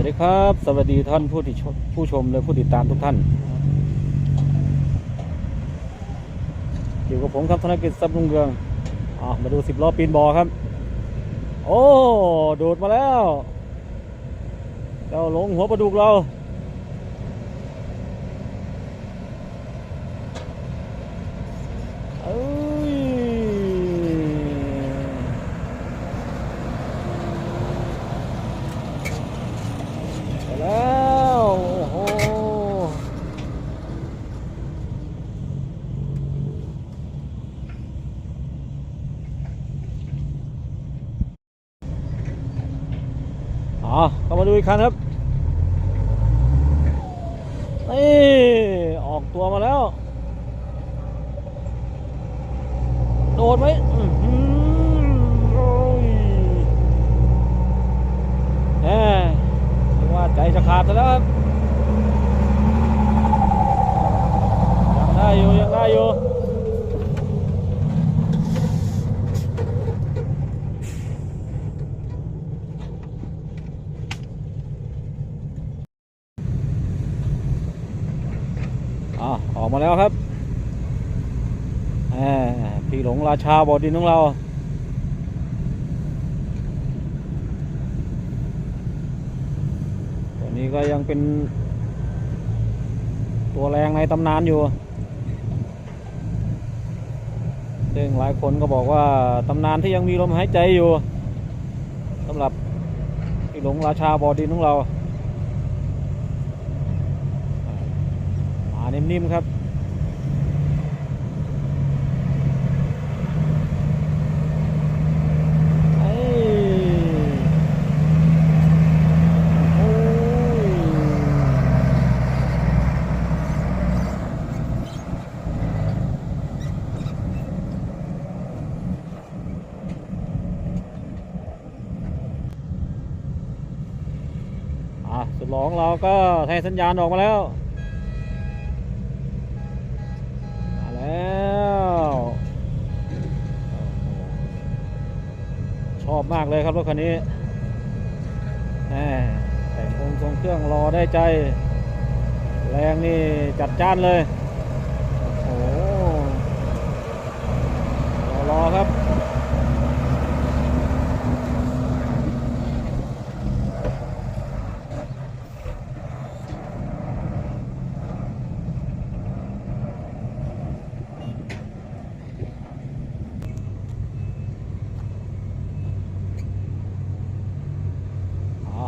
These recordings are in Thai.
วัสดีครับ สวัสดีท่านผู้ที่ชผู้ชมและผู้ติดตามทุกท่าน อยู่กับผมครับธนกิจทรัพย์รุ่งเรืองอ่ามาดูสิบล้อปีนบอครับ โอ้ โดดมาแล้วเจ้าหลงหัวปลาดุกเรา เอ้ย ไปแล้ว โอ้โห อ๋อเข้ามาดูอีกครั้งครับนี่ออกตัวมาแล้ว โดดไหมโอ้ยแหมเรียว่าใจจะขาดแล้วครับยังได้อยู่ยังได้อยู่ ออกมาแล้วครับพี่หลงราชาบอดินของเรา ตัวนี้ก็ยังเป็น ตัวแรงในตำนานอยู่ ซึ่งหลายคนก็บอกว่าตำนานที่ยังมีลมหายใจอยู่สำหรับพี่หลงราชาบอดินของเรา มานิ่มๆครับ เอ้ยโอ้ยอะสุดห ลองเราก็แทนสัญญาณออกมาแล้ว มาแล้ว ชอบมากเลยครับรถคันนี้แหมแต่งองค์ทรงเครื่องรอได้ใจ แรงนี่จัดจ้านเลย โอ้โหรอครับ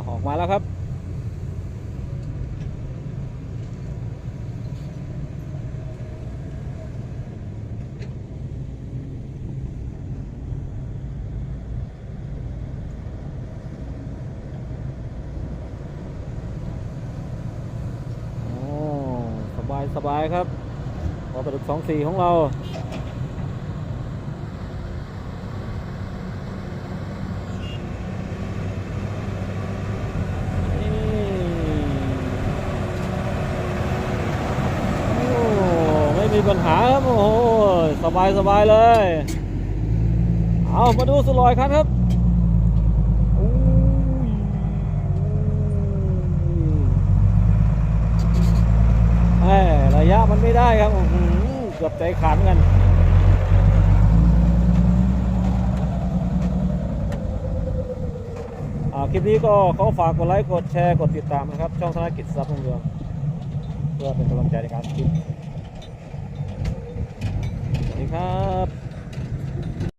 ออกมาแล้วครับโอ้สบาย สบายครับพอประดุกสองสี่ของเรา โอ้ไม่มี ปัญหาครับ โอ้โห สบายสบายเลย เอามาดูสุลอยคันครับอู้ยแหม่ระยะมันไม่ได้ครับเกือบใจขาดเหมือนกันคลิปนี้ก็ขอฝากกดไลค์ กดแชร์ กดติดตามนะครับ ช่องธนกิจทรัพย์เรืองเพื่อเป็นกำลังใจในการคลิป ดีครับ